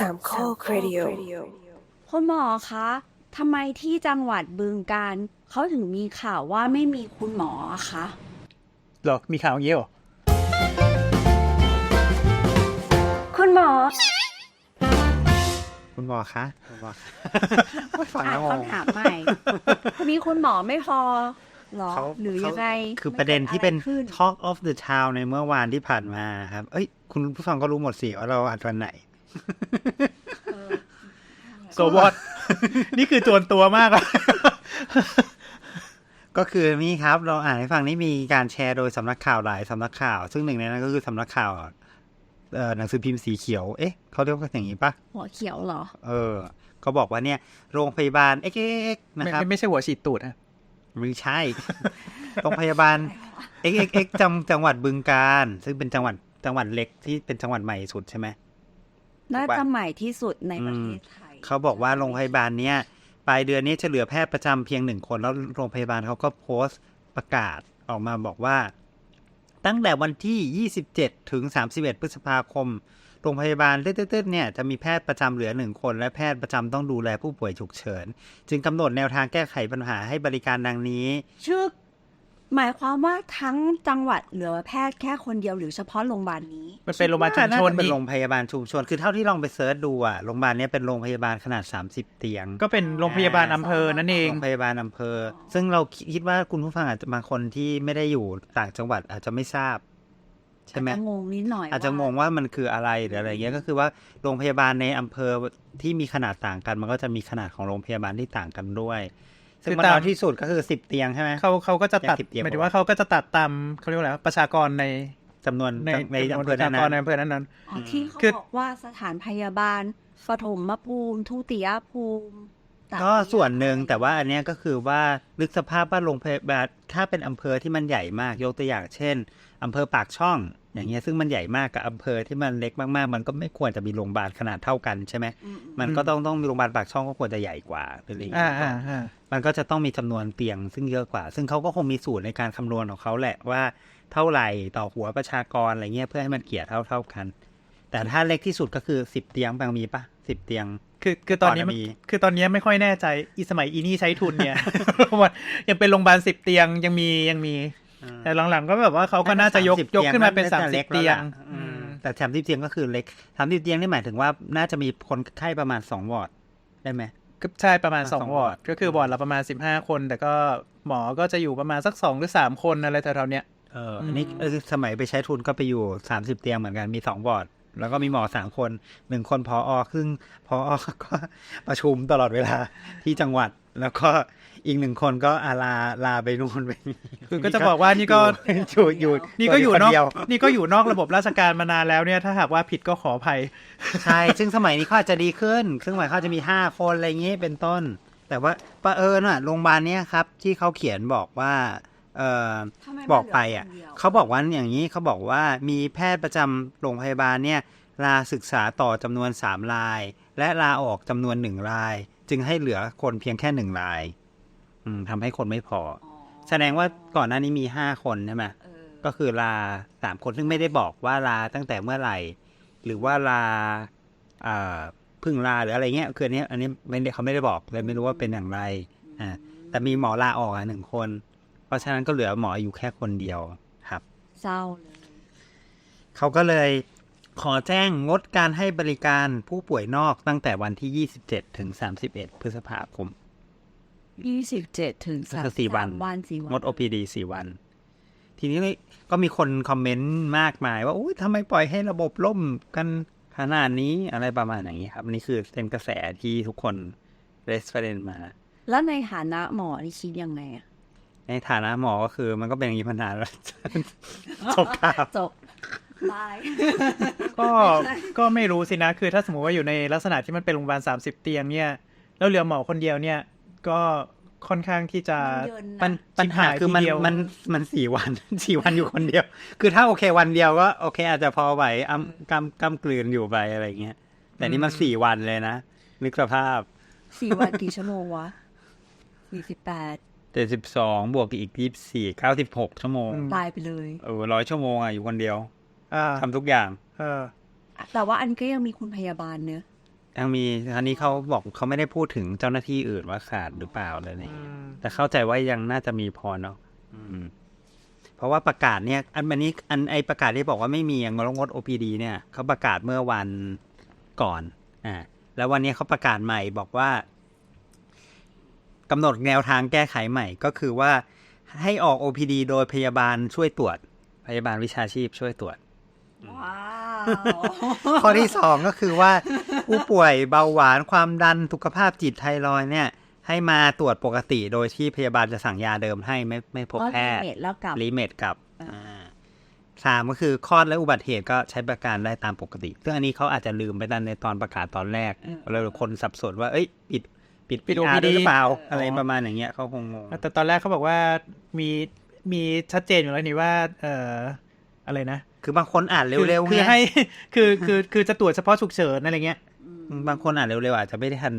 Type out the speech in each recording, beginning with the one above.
สามข้อครดิโอคุณหมอคะทำไมที่จังหวัดบึงการเขาถึงมีข่าวว่าไม่มีคุณหมออะคะเหรอ มีข่าวอย่างนี้เหรอ คุณหมอ คุณหมอคะคุณหมอคะไม่ฟังอ่าแล้วนงงคำถามใหม่มีคุณหมอไม่พอเหรอเขาหรือยังไงคือประเด็นที่เป็นมักิดอะไรขึ้น Talk of the Town ในเมื่อวานที่ผ่านมาครับ เอ้ย คุณผู้ฟังก็รู้หมดสิว่าเราอัดวันไหน โซวอตนี่คือจวนตัวมากอะก็คือนี่ครับ เราอ่านให้ฟังนี่มีการแชร์โดยสำนักข่าวหลายสำนักข่าว ซึ่งหนึ่งในนั้นก็คือสำนักข่าวเอ่อหนังสือพิมพ์สีเขียว เอ๊ะเขาเรียกว่าอย่างนี้ปะหัวเขียวเหรอ เออเขาบอกว่าเนี่ย โรงพยาบาลเอ็กเอ็กนะไม่ครับไม่ไม่ใช่หัวฉีดตูดฮะไม่ใช่ โรงพยาบาล XXX จังจังหวัดบึงการ ซึ่งเป็นจังหวัดจังหวัดเล็กที่เป็นจังหวัดใหม่สุดใช่ไหม น่าจะใหม่ที่สุดในประเทศไทย เขาบอกว่าโรงพยาบาลเนี้ยปลายเดือนนี้จะเหลือแพทย์ประจำเพียงหนึ่งคน แล้วโรงพยาบาลเขาก็โพสต์ประกาศออกมาบอกว่า ตั้งแต่วันที่ 27 ถึง 31 พฤษภาคม โรงพยาบาลเต้นๆเนี่ยจะมีแพทย์ประจำเหลือหนึ่งคน และแพทย์ประจำต้องดูแลผู้ป่วยฉุกเฉิน จึงกำหนดแนวทางแก้ไขปัญหาให้บริการดังนี้ ชื่อ หมายความว่าทั้งจังหวัดเหลือแพทย์แค่คนเดียวหรือเฉพาะโรงพยาบาลนี้ มันเป็นโรงพยาบาลชุมชนน่าจะเป็นอีกโรงพยาบาลชุมชน คือเท่าที่ลองไปเซิร์ชดูอะโรงพยาบาลเนี้ยเป็นโรงพยาบาลขนาด 30 เตียง ก็เป็นโรงพยาบาลอำเภอนั่นเองโรงพยาบาลอำเภอ ซึ่งเราคิดว่าคุณผู้ฟังอาจจะบางคนที่ไม่ได้อยู่ต่างจังหวัดอาจจะไม่ทราบใช่ไหมอาจจะงงนิดหน่อย อาจจะงงว่ามันคืออะไรหรืออะไรเงี้ยก็คือว่าโรงพยาบาลในอำเภอที่มีขนาดต่างกัน มันก็จะมีขนาดของโรงพยาบาลที่ต่างกันด้วย ซึ่งคือมันตามน้อยที่สุดก็คือสิบเตียงใช่ไหมเขาเขาก็จะตัดอย่างสิบเตียงหมายถึงว่าเขาก็จะตัดตามเขาเรียกว่าอะไรวะประชากรในจำนวนในในจำนวอำนเภปอระชากรในนั้นอำเภอนั้นอ๋อที่เขาคือบอกว่าสถานพยาบาลปฐมภูมิ ทุติยภูมิตก็ส่วนหนึ่งแต่ว่าอันเนี้ยก็คือว่าลึกสภาพว่าโรงพยาบาลถ้าเป็นอำเภอที่มันใหญ่มากยกตัวอย่างเช่นอำเภอปากช่อง อย่างเงี้ยซึ่งมันใหญ่มากกับอำเภอที่มันเล็กมากๆ มันก็ไม่ควรจะมีโรงพยาบาลขนาดเท่ากันใช่ไหมอืมมันก็ต้องต้องมีโรงพยาบาลปากช่องก็ควรจะใหญ่กว่าหรืออะไรอย่างอ่าเงี้ยอ่าอ่ามันก็จะต้องมีจำนวนเตียงซึ่งเยอะกว่า ซึ่งเขาก็คงมีสูตรในการคำนวณของเขาแหละว่าเท่าไหร่ต่อหัวประชากรอะไรเงี้ยเพื่อให้มันเกลี่ยเท่าเท่าๆกัน แต่ถ้าเล็กที่สุดก็คือสิบเตียงบางมีปะสิบเตียงคือคือตอนนี้ก่อนจะมันมีคือตอนนี้ไม่ค่อยแน่ใจอีสมัยอีนี่ใช้ทุนเนี่ยมันยังเป็นโรงพยาบาลสิบเตียงยังมียังมี แต่หลังๆก็แบบว่าเขาก็น่าจะยก30ยกขึ้นมาเป็นตียงสามสิบล็กเตียงแล้วล่ะอือืมมแต่สามสิบเตียงก็คือเล็กสามสิบเตียงนี่หมายถึงว่าน่าจะมีคนไข้ประมาณสองวอร์ดได้ไหมก็ใช่ประมาณอะสองสองวอร์ดวอร์ดก็คือวอร์ดละประมาณสิบห้าคน แต่ก็หมอก็จะอยู่ประมาณสักสองหรือสามคนอะไรแถวๆเนี้ยเอออันนี้เออสมัยไปใช้ทุนก็ไปอยู่สามสิบเตียงเหมือนกันมีสองวอร์ดแล้วก็มีหมอสามคนหนึ่งคนพออซึ่งพออก็ประชุมตลอดเวลาที่จังหวัดแล้วก็ อีกหนึ่งคนก็อาลาลาไปนู่นไปนี่คือก็จะบอกว่านี่ก็อยู่อยู่นี่ก็อยู่นอกคเดีวนี่ก็อยู่นอกระบบราชการมานานแล้วเนี่ย ถ้าหากว่าผิดก็ขออภัย ใช่ ซึ่งสมัยนี้เขาอาจจะดีขึ้น ซึ่งสมัยเขาจะมีห้าคนอะไรอย่างงี้เป็นต้น แต่ว่าประเอิญอะโรงพยาบาลเนี้ยครับ ที่เขาเขียนบอกว่าเออทำไมมันบอกไปอะเหลือคนเดียวเขาบอกว่าอย่างนี้เขาบอกว่ามีแพทย์ประจำโรงพยาบาลเนี่ยลาศึกษาต่อจำนวนสามราย และลาออกจำนวนหนึ่งราย จึงให้เหลือคนเพียงแค่หนึ่งราย อืมทำให้คนไม่พออ๋อแสดงว่าก่อนหน้านี้มีห้าคนใช่ไหมเออก็คือลาสามคนซึ่งไม่ได้บอกว่าลาตั้งแต่เมื่อไหร่ หรือว่าลาอ่าเพึ่งลาหรืออะไรเงี้ยคืออันนี้ อันนี้ไม่ได้เขาไม่ได้บอกเลยไม่รู้ว่าเป็นอย่างไรอ่าแต่มีหมอลาออกอะหนึ่งคน เพราะฉะนั้นก็เหลือหมออยู่แค่คนเดียวครับ เศร้าเลยเขาก็เลยขอแจ้งงดการให้บริการผู้ป่วยนอกตั้งแต่วันที่ 27 ถึง 31 พฤษภาคม ยี่สิบเจ็ดถึงก็คือสี่วันวันสี่วันงด OPD สี่วัน ทีนี้ก็มีคนคอมเมนต์มากมาย ว่าอุ้ยทำไมปล่อยให้ระบบล่มกันขนาดนี้อะไรประมาณอย่างนี้ครับ นี่คือเป็นกระแสที่ทุกคนเรสเฟรนมา แล้วในฐานะหมอนี่คิดยังไงอะในฐานะหมอก็คือมันก็เป็นอย่างนี้มานานแล้วจบข่าวจบบายก็ก็ไม่รู้สินะ คือถ้าสมมติว่าอยู่ในลักษณะที่มันเป็นโรงพยาบาลสามสิบเตียงเนี่ย แล้วเหลือหมอคนเดียวเนี่ย ก็ค่อนข้างที่จะปัญปัญหาคือมันชิบหายทีเดียวมันมันสี่วันสี่วันอยู่คนเดียว คือถ้าโอเควันเดียวก็โอเค อาจจะพอไหวอ้ำกำกำกลืนอยู่ไปอะไรเงี้ย แต่นี่มันสี่วันเลยนะนึกสภาพสี่วันกี่ชั่วโมงวะสี่สิบแปดเจ็ดสิบสองบวกอีกยี่สี่เก้าสิบหกชั่วโมงตายไปเลยเออร้อยชั่วโมงอะอยู่คนเดียวอ่าทำทุกอย่าง เออ แต่ว่าอันก็ยังมีคุณพยาบาลเนอะ ยังมีอันนี้เขาบอกเขาไม่ได้พูดถึงเจ้าหน้าที่อื่นว่าขาดหรือเปล่าเลยนี่แต่เข้าใจว่ายังน่าจะมีพอเนาะอืมเพราะว่าประกาศเนี่ย อันอันนี้อันไอประกาศที่บอกว่าไม่มีงดงด OPD เนี่ยเขาประกาศเมื่อวันก่อนอ่าแล้ววันนี้เขาประกาศใหม่บอกว่ากำหนดแนวทางแก้ไขใหม่ก็คือว่าให้ออก OPD โดยพยาบาลช่วยตรวจ พยาบาลวิชาชีพช่วยตรวจว้าว ข้อที่สองก็คือว่า ผู้ป่วยเบาหวานความดันสุขภาพจิตไทรอยด์เนี่ย ให้มาตรวจปกติโดยที่พยาบาลจะสั่งยาเดิมให้ไม่ไม่พบก็แพทย์เมดแล้วกลับลิเมตกับอ่าอ่าสามก็คือคลอดและอุบัติเหตุก็ใช้ประกันได้ตามปกติ ซึ่งอันนี้เขาอาจจะลืมไปตั้งในตอนประกาศตอนแรกแล้วคนสับสนว่าเอ้ยปิดปิดปิด PR OPD ด้วยหรือเปล่าเออออะไรประมาณอย่างเงี้ยเขาคงงงแต่ตอนแรกเขาบอกว่ามีมีชัดเจนอยู่แล้วนี่ว่า เอ่อ อะไรนะ คือบางคนอ่านคือเร็วๆคือไงให้คือคือคือจะตรวจเฉพาะฉุกเฉินอะไรเงี้ยบางคนอ่านเร็วๆอาจจะไม่ได้ทัน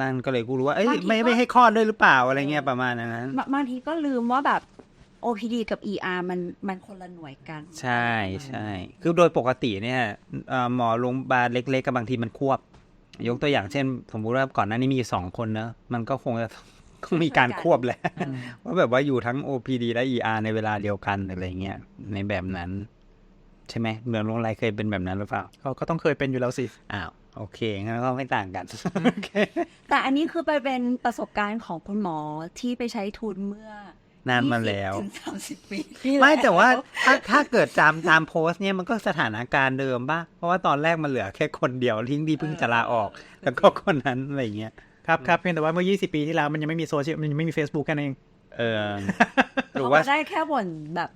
นั่นก็เลยกูรู้ว่าเอ้ยไม่ไม่ให้คลอดด้วยหรือเปล่าอะไรเงี้ยประมาณนั้นบางบางทีก็ลืมว่าแบบ OPD กับ ER มันมันคนละหน่วยกัน ใช่ใช่คือโดยปกติเนี่ยเอ่อหมอโรงพยาบาลเล็กๆกับบางทีมันควบ ยกตัวอย่างเช่น สมมุติว่าก่อนหน้านี้มีสองคนเนอะมันก็คงจะ คงมีการควบแหละว่าแบบว่าอยู่ทั้ง OPD และ ER ในเวลาเดียวกันอะไรเงี้ยในแบบนั้น ใช่ไหมเหมือนโรงแรมเคยเป็นแบบนั้นหรือเปล่าเขาก็ต้องเคยเป็นอยู่แล้วสิอ้าวโอเคงั้นก็ไม่ต่างกัน แต่อันนี้คือไปเป็นประสบการณ์ของคุณหมอที่ไปใช้ทุนเมื่อนานมาแล้ว20ถึงสามสิบปีที่ไม่ล้วแต่ว่าถ้าถ้าเกิดจำตามโพสต์เนี่ยมันก็สถานการณ์เดิมป่ะ เพราะว่าตอนแรกมันเหลือแค่คนเดียวทิ้งที่เพิ่งจะลาออก แล้วก็คนนั้นอะไรเงี้ย ครับครับเพียงแต่ว่าเมื่อ 20 ปีที่แล้วมันยังไม่มีโซเชียลมันยังไม่มี Facebook กันเอง เออหรือเขาว่าก็ได้แค่บ่นแบบ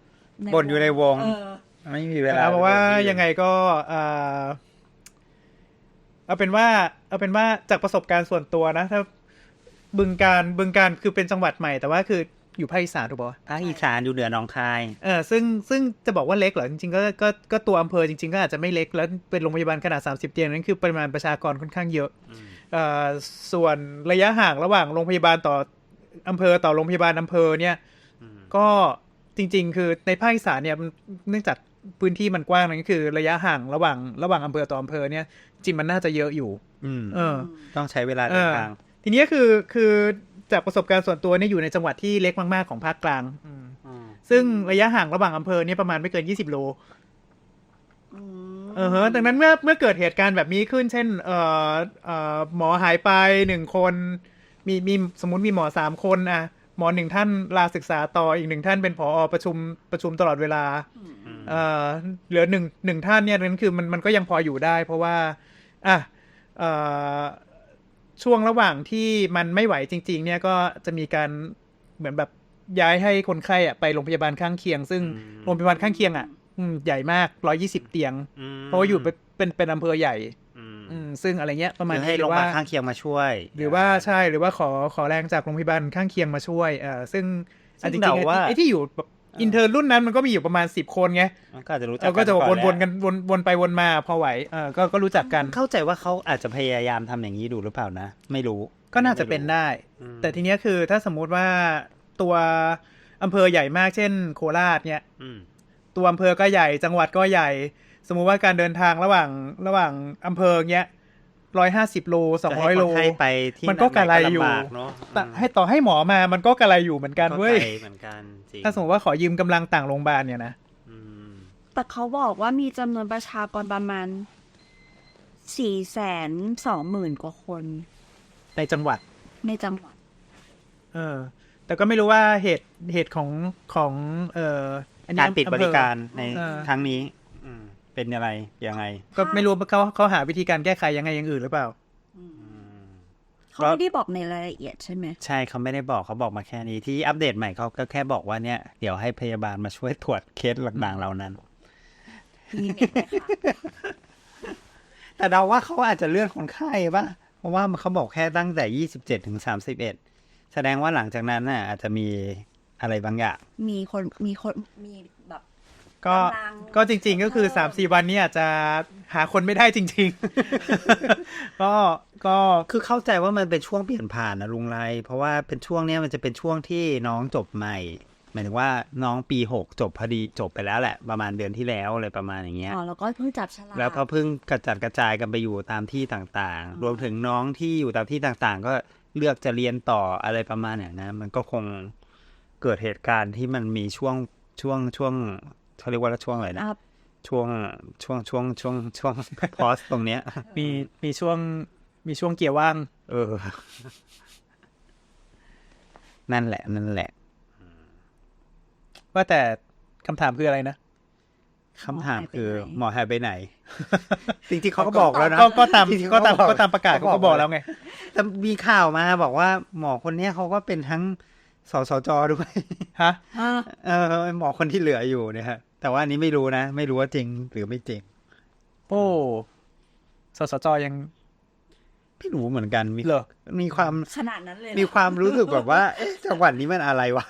บ่นอยู่ในวงเออไม่มีเวลาเอาบอกว่าไปบ่นที่อื่นยังไงก็เอ่อเอาเป็นว่า เอาเป็นว่าจากประสบการณ์ส่วนตัวนะถ้าบึงการบึงการคือเป็นจังหวัดใหม่แต่ว่าคืออยู่ภาคอีสานถูกปะภาคอีสานอยู่เหนือหนองคาย เออซึ่งซึ่งจะบอกว่าเล็กเหรอ จริงๆก็ก็ก็ตัวอำเภอจริงๆ ก็อาจจะไม่เล็กแล้วเป็นโรงพยาบาลขนาด 30 เตียงนั่นคือปริมาณประชากรค่อนข้างเยอะเอ่อ ส่วนระยะห่างระหว่างโรงพยาบาลต่ออำเภอต่อโรงพยาบาลอำเภอเนี่ยก็จริง ๆ คือในภาคอีสานเนี่ยมันเนื่องจากพื้นที่มันกว้างนั่นก็คือระยะห่างระหว่างระหว่างอำเภอต่ออำเภอเนี่ยจริงมันน่าจะเยอะอยู่อืมเออ ต้องใช้เวลาเดินทาง ทีนี้คือคือจากประสบการณ์ส่วนตัวเนี่ยอยู่ในจังหวัดที่เล็กมาก ๆ ของภาคกลางซึ่งระยะห่างระหว่างอำเภอเนี่ยประมาณไม่เกิน 20 โลอืม เออฮะดังนั้นเมื่อเมื่อเกิดเหตุการณ์แบบนี้ขึ้น เช่น เอ่อเอ่อหมอหายไปหนึ่งคน มีมีสมมติมีหมอสามคนอะหมอหนึ่งท่านลาศึกษาต่ออีกหนึ่งท่านเป็นผอประชุมประชุมตลอดเวลาเอ่อเหลือหนึ่งหนึ่งท่านเนี่ยนั้นคือมันมันก็ยังพออยู่ได้ เพราะว่าอะเอ่อช่วงระหว่างที่มันไม่ไหวจริง ๆ เนี่ยก็จะมีการเหมือนแบบย้ายให้คนไข้อะไปโรงพยาบาลข้างเคียง ซึ่งอืมโรงพยาบาลข้างเคียงอะ อืมใหญ่มากร้อยี่สิบเตียง เพราะว่าอยู่เป็นเป็นเป็นอำเภอใหญ่อืมซึ่งอะไรเงี้ยประมาณคือให้นี้โรงพยาบาลหรือว่าข้างเคียงมาช่วย หรือว่าใช่หรือว่าขอขอแรงจากโรงพยาบาลข้างเคียงมาช่วยเอ่อซึ่งซึ่งอันจริงเดาๆว่าไอ้ที่อยู่แบบอินเทอร์รุ่นนั้นมันก็มีอยู่ประมาณสิบคนไงมันก็อาจจะรู้จักเราก็จะก่อวนๆแหละกันวนวนไปวนมาพอไหวเออก็ก็รู้จักกันเข้าใจว่าเขาอาจจะพยายามทำอย่างนี้ดูหรือเปล่านะ ไม่รู้ก็น่าจะเป็นได้อืมแต่ทีเนี้ยคือถ้าสมมุติว่าตัวอำเภอใหญ่มากเช่น โคราชเนี่ยอืม ตัวอำเภอก็ใหญ่ จังหวัดก็ใหญ่ สมมุติว่าการเดินทางระหว่างระหว่างอำเภอเงี้ยร้อยห้าสิบโลสองร้อยโลจะให้คนไข้ไปที่มันก็กะไรอยู่ลำบากเนาะแต่ให้ต่อให้หมอมามันก็กระไรอยู่เหมือนกันเข้าเว้ยใจเหมือนกันจริงถ้าสมมติว่าขอยืมกำลังต่างโรงพยาบาลเนี่ยนะอืมแต่เขาบอกว่ามีจำนวนประชากรประมาณสี่แสนสองหมื่นกว่าคน ในจังหวัด ในจังหวัด เออ แต่ก็ไม่รู้ว่าเหตุเหตุของของ เอ่อ อันนี้การปิดบริการในเออครั้งนี้ อืมเป็นอะไรยังไง ก็ไม่รู้ว่าเขาเขาหาวิธีการแก้ไขยังไงอย่างอื่นหรือเปล่าเขาไม่ได้บอกในรายละเอียดใช่ไหมใช่เขาไม่ได้บอกเขาบอกมาแค่นี้ที่อัปเดตใหม่เขาก็แค่บอกว่าเนี่ย เดี๋ยวให้พยาบาลมาช่วยตรวจเคสต่างๆเหล่านั้นมีเน็ตไหมคะแต่เดาว่าเขาอาจจะเลื่อนคนไข้ป่ะเพราะว่าเขาบอกแค่ตั้งแต่ยี่สิบเจ็ดถึงสามสิบเอ็ดแสดงว่าหลังจากนั้นน่ะ อาจจะมี อะไรบางอย่าง มีคนมีคนมีแบบ ก็กำลังก็จริง ๆ ก็คือสามสี่วันนี้อาจจะหาคนไม่ได้จริง ๆ ก็ก็คือเข้าใจว่ามันเป็นช่วงเปลี่ยนผ่านนะลุงไร เพราะว่าเป็นช่วงเนี้ยมันจะเป็นช่วงที่น้องจบใหม่ หมายถึงว่าน้องปีหกจบพอดีจบไปแล้วแหละ ประมาณเดือนที่แล้วอะไรประมาณอย่างเงี้ย อ๋อแล้วก็เพิ่งจับฉลาก แล้วเขาเพิ่งกระจัดกระจายกันไปอยู่ตามที่ต่างอ๋อ ๆ รวมถึงน้องที่อยู่ตามที่ต่างๆ ก็เลือกจะเรียนต่ออะไรประมาณอย่างนั้น มันก็คง เกิดเหตุการณ์ที่มันมีช่วงช่วงช่วงเขาเรียกว่าช่วงอะไรนะอะช่วงช่วงช่วงช่วงช่วงพอสตรงเนี้ย มีมีช่วงมีช่วงเกียร์ว่าง เออ นั่นแหละ นั่นแหละ ว่าแต่คำถามคืออะไรนะคำถามคือหมอหายไปไหน จริงๆเขาก็บอกแล้วนะ ก็ก็ตามจริงๆก็ตามเขาบอกก็ตามประกาศเขาก็บอกแล้วไง แต่มีข่าวมาบอกว่าหมอคนเนี้ยเขาก็เป็นทั้ง สสจด้วยฮะฮะเออหมอคนที่เหลืออยู่เนี่ยฮะ แต่ว่าอันนี้ไม่รู้นะ ไม่รู้ว่าจริงหรือไม่จริง โอ้สสจยังไม่รู้เหมือนกันมีเหรอมีความขนาดนั้นเลยเหรอมีความรู้สึกแบบว่า เอ๊ะจังหวัดนี้มันอะไรวะ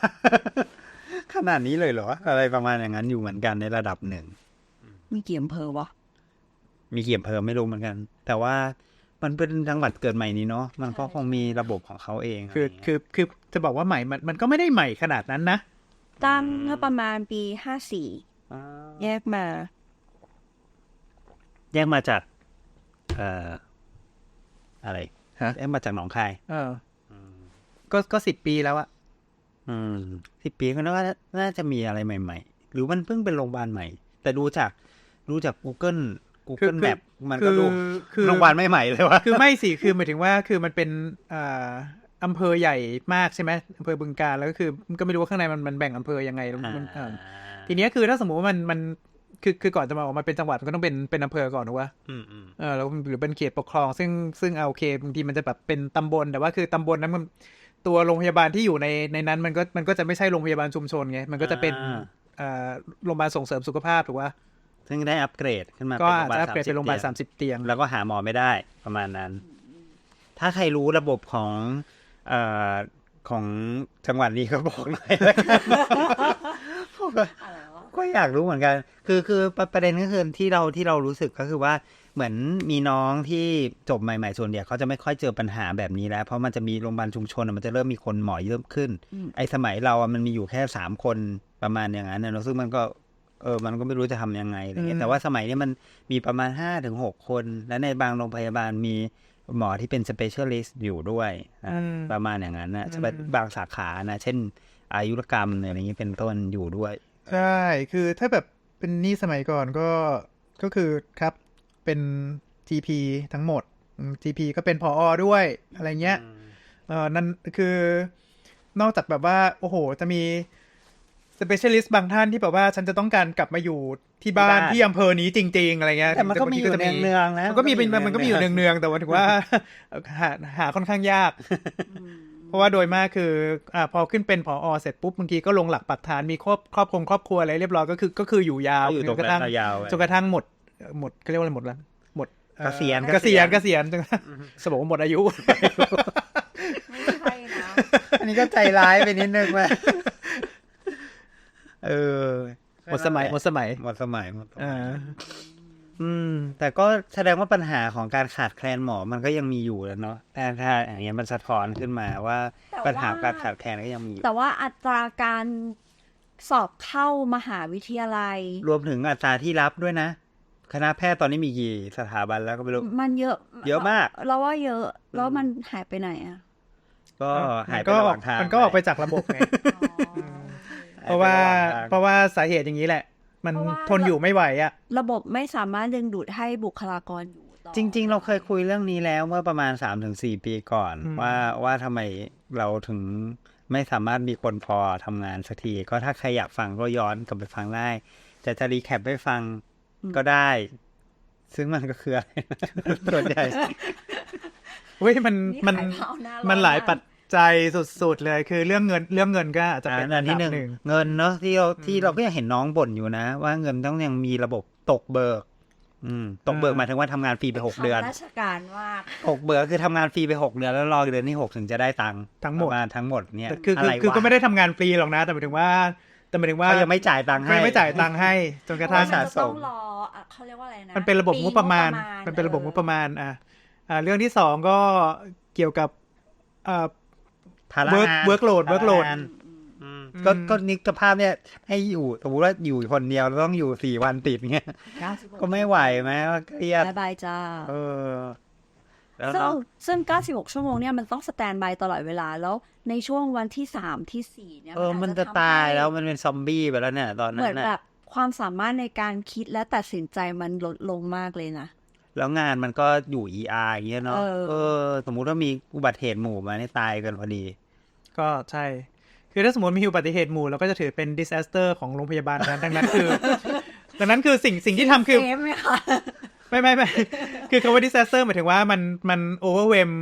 ขนาดนี้เลยเหรอ อะไรประมาณอย่างนั้นอยู่เหมือนกันในระดับหนึ่งมีกี่อำเภอวะมีเกี่ยมเพอไม่รู้เหมือนกัน แต่ว่า มันเป็นจังหวัดเกิดใหม่นี้เนาะมันก็คงมีระบบของเขาเองคืออะไรเงี้ยคือคือจะบอกว่าใหม่มันมันก็ไม่ได้ใหม่ขนาดนั้นนะตั้งเมื่อประมาณปีห้าสี่อ่าแยกมา แยกมาจาก เอ่ออะไรฮะแยกมาจากหนองคาย เออก็ก็สิบปีแล้วอะอืมสิบปีก็น่าน่าจะมีอะไรใหม่ ๆ หรือมันเพิ่งเป็นโรงพยาบาลใหม่ แต่ดูจากดูจาก Google คือ Google คือ Map มันคืก็อดูคือโรงพยาบาลไม่ใหม่เลยวะคือไม่สิ คือหมายถึงว่าคือมันเป็นอ่าอำเภอใหญ่มากใช่ไหมอำเภอบึงการแล้วก็คือมันก็ไม่รู้ว่าข้างในมันมันแบ่งอำเภอยังไงมันเออทีเนี้ยคือถ้าสมมติว่ามันมันคือคือก่อนจะมาออกมาเป็นจังหวัดมันก็ต้องเป็นเป็นอำเภอก่อนถูกปะอืมอืมเออแล้วหรือเป็นเขตปกครอง ซึ่งซึ่งเอาโอเคบางทีมันจะแบบเป็นตำบลแต่ว่าคือตำบลนั้นมันตัวโรงพยาบาลที่อยู่ในในนั้นมันก็มันก็จะไม่ใช่โรงพยาบาลชุมชนไงมันก็จะเป็นเอ่อโรงพยาบาลส่งเสริมสุขภาพถูกปะ ซึ่งได้อัปเกรดขึ้นมาก็เป็นอาจจะอัปเกรดเป็นโรงพยาบาล30สามสิบเตียง แล้วก็หาหมอไม่ได้ประมาณนั้น ถ้าใครรู้ระบบของเอ่อของจังหวัดนี้ก็บอกหน่อยแล้วกันผมก็อะไรวะก็อยากรู้เหมือนกัน คือคือประประเด็นก็คือที่เราที่เรารู้สึกก็คือว่าเหมือนมีน้องที่จบใหม่ ๆ ส่วนใหญ่เขาจะไม่ค่อยเจอปัญหาแบบนี้แล้ว เพราะมันจะมีโรงพยาบาลชุมชนอะมันจะเริ่มมีคนหมอเยอะขึ้นอืมไอ้สมัยเราอะมันมีอยู่แค่สามคนประมาณอย่างนั้นนะเนอะซึ่งมันก็ เออมันก็ไม่รู้จะทำยังไงอะไรเงี้อืยมแต่ว่าสมัยนี้มันมีประมาณห้าถึงหกคน และในบางโรงพยาบาลมีหมอที่เป็น specialist อยู่ด้วยนะอืมประมาณอย่างนั้นนะอืมบางสาขานะ เช่น อายุรกรรมเนี่ยอะไรอย่างนี้เป็นต้นอยู่ด้วย ใช่ คือถ้าแบบเป็นนี่สมัยก่อนก็ก็คือครับเป็น GP ทั้งหมดอืม GP ก็เป็นพออด้วยอะไรเงี้ยเออนั่นคือนอกจากแบบว่า โอ้โห จะมี specialist บางท่านที่แบบว่าฉันจะต้องการกลับมาอยู่ที่บ้านที่บ้านที่อำเภอนี้จริง ๆ อะไรเงี้ยแต่มันก็มีอยู่บางทีเนืองๆนะมันก็มีเป็นมันก็มีอยู่เนืองๆแต่ว่าถือว่าหาหาค่อนข้างยาก เพราะว่าโดยมากคืออ่าพอขึ้นเป็นผอเสร็จปุ๊บบางทีก็ลงหลักปักฐานมีครอบครอบครองครอบครัวอะไรเรียบร้อยก็คือก็คืออยู่ยาวก็อยู่ตรงจนกระทั่งนั้นยาวๆจนกระทั่งหมดเอ่อหมดเขาเรียกว่าอะไรหมดแล้วหมดอ่อเกษียณเกษียณเกษียณจนกระทั่งสมองหมดอายุไม่ใช่นะอันนี้ก็ใจร้ายไปนิดนึงว่ะ เออหมดสมัยหมดสมัยหมดสมัยหมดสมัยอ่าอืม แต่ก็แสดงว่าปัญหาของการขาดแคลนหมอมันก็ยังมีอยู่แล้วเนาะแต่ถ้าอย่างเงี้ยมันสะท้อนขึ้นมาว่าแต่ว่าปัญหาการขาดแคลนก็ยังมีอยู่แต่ว่าอัตราการสอบเข้ามหาวิทยาลัย รวมถึงอัตราที่รับด้วยนะ คณะแพทย์ตอนนี้มีกี่สถาบันแล้วก็ไม่รู้ มันเยอะ เยอะมาก เราว่าเยอะ แล้วมันหายไปไหนอะ ก็หายไปก็ระหว่างทางมันก็ออกไปจากระบบไง เพราะว่าเพราะว่าสาเหตุอย่างนี้แหละ มันเพราะว่าทนอยู่ไม่ไหวอะระบบไม่สามารถดึงดูดให้บุคลากรอยู่ต่อจริง ๆ เราเคยคุยเรื่องนี้แล้วเมื่อประมาณสามถึงสี่ปีก่อนอืมว่าว่าทำไมเราถึงไม่สามารถมีคนพอทำงานสักที ก็ถ้าใครอยากฟังก็ย้อนกลับไปฟังได้ จะจะรีแคปให้ฟังก็ได้ ซึ่งมันก็คืออะไรส่วนใหญ่เว้ยมันนี่มันขายข้าวหน้าร้มันหลายมกปัจ จัยสุดๆเลยคือเรื่องเงินเรื่องเงินก็อาจจะอ่าเป็นอันที่หนึ่งอัดับเงินเนาะที่เราที่เราก็ยังเห็นน้องบ่นอยู่นะ ว่าเงินต้องยังมีระบบตกเบิก อืมตกเบิกหมายถึงว่าทำงานฟรีไปหกเดือนข้าราชการว่าตกเบิกคือทำงานฟรีไปหกเดือนแล้วรอเดือนที่หกถึงจะได้ตังค์ทั้งหมดประาณทั้งหมดเนี่ยแต่คืออะคือไรคือวะก็ไม่ได้ทำงานฟรีหรอกนะ แต่หมายถึงว่าแต่หมายถึงว่าเขายังไม่จ่ายตังค์ให้ไม่ไม่จ่ายตังค์ให้ จนกระเพราะทั่ว่างมันสะจะสมต้องรออะเขาเรียกว่าอะไรนะมันเป็นระบบงบประมาณ มันเป็นระบบงบประมาณอ่าอ่าเรื่องที่สองก็เกี่ยวกับอ่า ภาระ work งาน workload ภาระ workload งานอืมก็อืม ก็นึกสภาพเนี่ย ให้อยู่สมมติว่าอยู่คนเดียวแล้วต้องอยู่สี่วันติดเงี้ย 96ก็ไม่ไหวไหมก็เครียดบายบายจ้าเออ แล้วซึ่งเนาะซึ่ง 96 ชั่วโมงเนี่ยมันต้องสแตนบายตลอดเวลาแล้วในช่วงวันที่ 3 ที่ 4 เนี่ยเออ มันอาจะทำตายให้แล้วมันเป็นซอมบี้ไปแล้วเนี่ย ตอนเหนั้มือนนแบน่ะบความสามารถในการคิดและตัดสินใจมันลดลงมากเลยนะ แล้วงานมันก็อยู่ ER อย่างเงี้ยเนาะเออเออ สมมุติว่ามีอุบัติเหตุหมู่มาเนี่ยตายกันพอดี ก็ใช่ คือถ้าสมมติมีอุบัติเหตุหมู่เราก็จะถือเป็น disaster ของโรงพยาบาลนั้นดังนั้นคือดังนั้นคือสิ่งสิ่งที่ทำคือเซฟไหมคะไม่ไม่ไม่คือคำว่า disaster หมายถึงว่ามันมัน overwhelm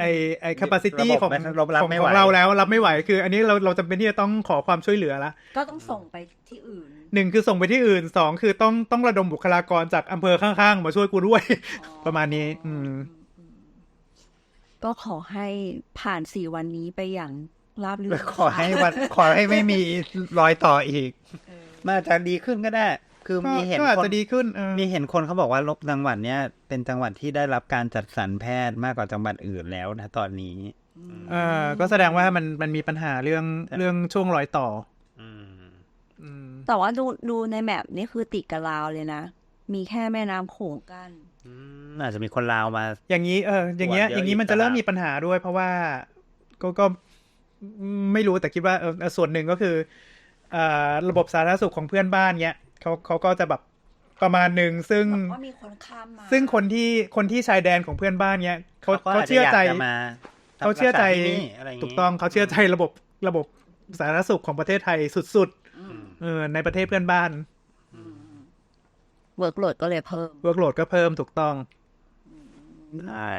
ไอไอ capacity ระบบของไม่รับรับของไม่ขไหวองเราแล้วรับไม่ไหว คือ อันนี้เราเราจำเป็นที่จะต้องขอความช่วยเหลือละก็ต้องส่งไปที่อื่น หนึ่งคือส่งไปที่อื่นสองคือต้องต้องระดมบุคลากรจากอำเภอข้างๆ มาช่วยกูด้วย ประมาณนี้ อืม ก็ขอให้ผ่านสี่วันนี้ไปอย่างราบรื่นขอให้วันขอให้ไม่มีรอยต่ออีกมันอาจจะดีขึ้นก็ได้ คือก็มีเห็นก็อาจคนจะดีขึ้นเออมีเห็นคนเขาบอกว่าลบจังหวัดเนี้ยเป็นจังหวัดที่ได้รับการจัดสรรแพทย์มากกว่าจังหวัดอื่นแล้วนะตอนนี้เออก็แสดงว่ามันมันมีปัญหาเรื่องเรื่องช่วงรอยต่ออืมอืม แต่ว่าดูดูในแมปนี่คือติดกับลาวเลยนะ มีแค่แม่น้ำโขงกันอืมอาจจะมีคนลาวมา อย่างนี้เออ อย่างเงี้ยเยอะอย่างนี้อีกมันจะเริ่มต่างหากมีปัญหาด้วย เพราะว่าก็ก็ไม่รู้แต่คิดว่าเออเออส่วนหนึ่งก็คือเอ่อระบบสาธารณสุขของเพื่อนบ้านเนี้ยเขาเขาก็จะแบบประมาณหนึ่งซึ่งว่ามีคนข้ามมาซึ่งคนที่คนที่ชายแดนของเพื่อนบ้านเนี้ยเขาก็เขาจจะเชื่อใจยกจะมาเขาเชื่อใจรักษาที่นี่อะไรย่าถูกต้องเขาเชื่อใจระบบระบบสาธารณสุขของประเทศไทยสุดๆ เออ ในประเทศเพื่อนบ้านเวิร์กโหลดก็เลยเพิ่มเวิร์กโหลดก็เพิ่มถูกต้องใช่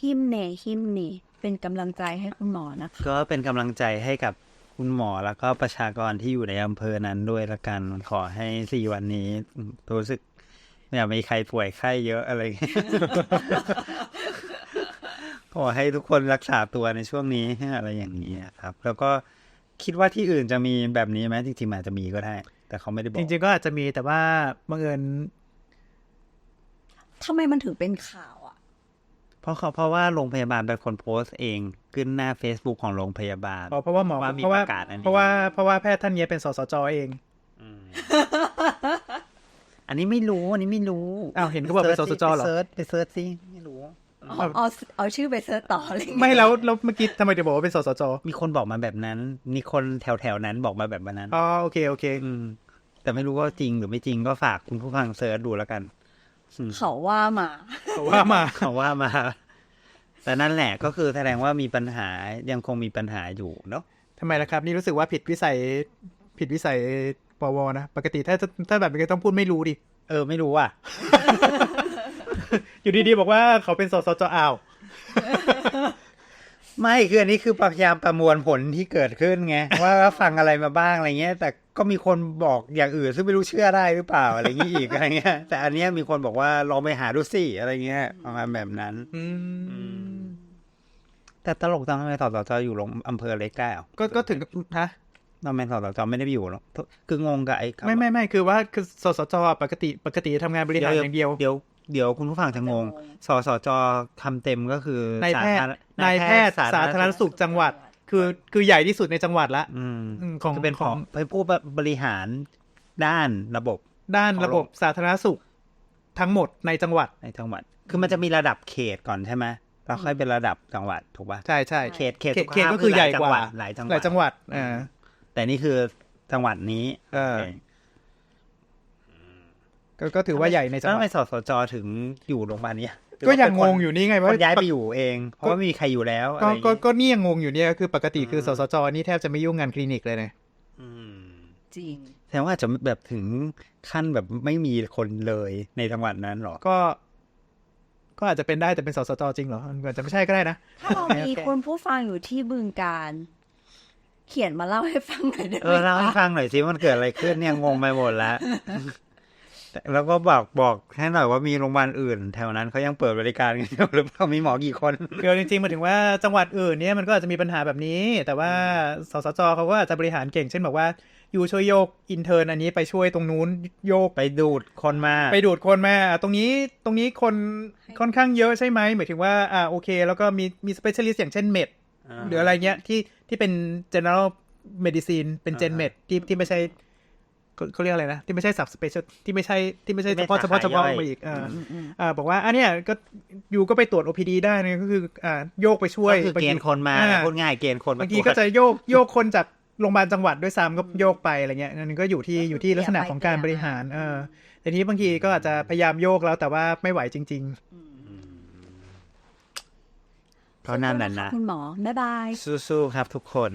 หิมเนหิมเนเป็นกำลังใจให้คุณหมอนะคะก็เป็นกำลังใจให้กับคุณหมอแล้วก็ประชากรที่อยู่ในอำเภอนั้นด้วยละกันขอให้สี่วันนี้รู้สึกไม่ยามีใครป่วยไข้เยอะอะไรขอให้ทุกคนรักษาตัวในช่วงนี้อะไรอย่างนี้ครับ แล้วก็ คิดว่าที่อื่นจะมีแบบนี้ไหมจริงๆมันอาจจะมีก็ได้ แต่เขาไม่ได้บอกจริงๆก็อาจจะมีแต่ว่าบังเอิญทำไมมันถึงเป็นข่าวอะ เพราะเขาเพราะว่าโรงพยาบาลเป็นคนโพสต์เองขึ้นหน้า Facebook ของโรงพยาบาลอ๋อเพราะว่าหมอว่ามีเพราะว่าประกาศอันนี้เพราะว่าเพราะว่าแพทย์ท่านเนี้ยเป็นสสจเองอืมอันนี้ไม่รู้อันนี้ไม่รู้อ้าวเห็นเขาบอกเป็นสสจเหรอไปเซิร์ชไปเซิร์ชสิไม่รู้ เอาเอาเอาชื่อไปเซิร์ชต่ออะไรอย่างไม่เงี้ยแล้วแล้วเมื่อกี้ทำไมถึงบอกว่าเป็นสสจมีคนบอกมาแบบนั้น มีคนแถวแถวๆนั้นบอกมาแบบนั้นอ๋อโอเคโอเคอืมแต่ไม่รู้ว่าจริงหรือไม่จริงก็ฝากคุณผู้ฟังเซิร์ชดูแล้วกันอืมเขาว่ามาเขาว่ามาเขาว่ามา แต่นั่นแหละก็คือแสดงว่ามีปัญหายังคงมีปัญหาอยู่เนาะทำไมล่ะครับ นี่รู้สึกว่าผิดวิสัยผิดวิสัยปวนะ ปกติถ้าถ้าแบบนี้ก็ต้องพูดไม่รู้ดิ เออไม่รู้อะ อยู่ดีๆบอกว่าเขาเป็นสสจอ้าว ไม่คืออันนี้คือพยายามประมวลผลที่เกิดขึ้นไงว่าฟังอะไรมาบ้างอะไรเงี้ย แต่ก็มีคนบอกอย่างอื่น ซึ่งไม่รู้เชื่อได้หรือเปล่าอะไรเงี้ยอีกอะไรเงี้ย แต่อันเนี้ยมีคนบอกว่าลองไปหาดูสิอะไรเงี้ยประมาณแบบนั้นอืมแต่ตลกจังทำไมสสจอยู่ลงอำเภอเล็กได้เหรอก็ก็ถึงฮะทำไมสสจไม่ได้ไปอยู่หรอกคืองงกับไอ้คำไม่ไม่ไม่คือว่าคือสสจปกติปกติทำงานบริหารอย่างเดียวเดี๋ยว เดี๋ยวคุณผู้ฟังจะงง สสจคำเต็มก็คือนายแพทย์สธรนายแพทย์สาธารณสุขจังหวัด คือคือใหญ่ที่สุดในจังหวัดละอืมอืมของคือเป็นของเป็นผู้บริหารด้านระบบ ด้านของระบบสาธารณสุขทั้งหมดในจังหวัดในจังหวัด คือมันจะมีระดับเขตก่อนใช่ไหมแล้วค่อยเป็นระดับจังหวัดถูกป่ะใช่ใช่เขตเขตเขตสุขเขตภาพก็คือใหญ่กว่าหลายจังหหวัลาดยจังหวัดอ่าแต่นี่คือจังหวัดนี้เออโอเค ก็ก็ถือว่าใหญ่ในจังแล้วหทำวัไมดสสจถึงอยู่โรงพยาบาลเนี้ยหรือก็ว่ายังเป็นงคนงอยู่นี่ไงคว่านย้ายไปอยู่เอง เพราะว่าไม่มีใครอยู่แล้วอะไรก็อย่างงี้ก็ก็นี่ยังงงอยู่เนี่ยคือปกติคืออืสมสจนี่แทบจะไม่ยุ่งงานคลินิกเลยนะอืมจริงแสดงว่าอาจจะแบบถึงขั้นแบบไม่มีคนเลยในจังหวัดนั้นหรอ ก็ ก็อาจจะเป็นได้แต่เป็นสสจจริงเหรอมันอาจจะไม่ใช่ก็ได้นะ ถ้าเรามีโอเคคุณผู้ฟังอยู่ที่บึงการเขียนมาเล่าให้ฟังหน่อยได้ไหเอมอเล่าให้คะฟังหน่อยสิมันเกิดอะไรขึ้นเนี่ยงงไปหมดแล้ว แต่แล้วก็บอกบอกให้หน่อยว่ามีโรงพยาบาลอื่น แถวนั้นเขายังเปิดบริการกันอยู่หรือเปล่ามีหมอกี่คนคือจริงๆหมายถึงว่าจังหวัดอื่นเนี่ยมันก็อาจจะมีปัญหาแบบนี้ แต่ว่าสสจเขาก็อาจจะบริหารเก่งเช่นบอกว่าอยู่ช่วยโยกอินเทอร์นอันนี้ไปช่วยตรงนู้นโยกไปดูดคนมา ไปดูดคนมาอะตรงนี้ตรงนี้คนค่อนข้างเยอะใช่ไหมหมายถึงว่าอ่าโอเค แล้วก็มีมี specialist อย่างเช่นเมดหรืออะไรเงี้ยที่ที่เป็น general เมดิซีนเป็นเจนเมดที่ที่ไม่ใช่ เขาเขาเรียกอะไรนะ ที่ไม่ใช่สับสเปเชียลที่ไม่ใช่ที่ไม่ใช่ที่เฉไม่พาะเฉพาะสาเฉขาย่พาะอยมาอีกอ่าอ่าบอกว่าอันเนี้ยก็อยู่ก็ไปตรวจ OPD ได้นะก็คืออ่าโยกไปช่วยก็คือเกณฑ์คนมาอ่พูดง่ายเกณฑ์คนมาบางทีตรวจก็จะโยกโยกคนจากโรงพยาบาลจังหวัดด้วยซ้ำก็โยกไปอะไรเงี้ยนั่นก็อยู่ที่อยู่ที่ลักษณะของการบริหารเออแต่ทีนี้บางทีก็อาจจะพยายามโยกแล้วแต่ว่าไม่ไหวจริงเพราะนั่นแหละนะคุณหมอบ๊ายบายสู้ๆครับทุกคน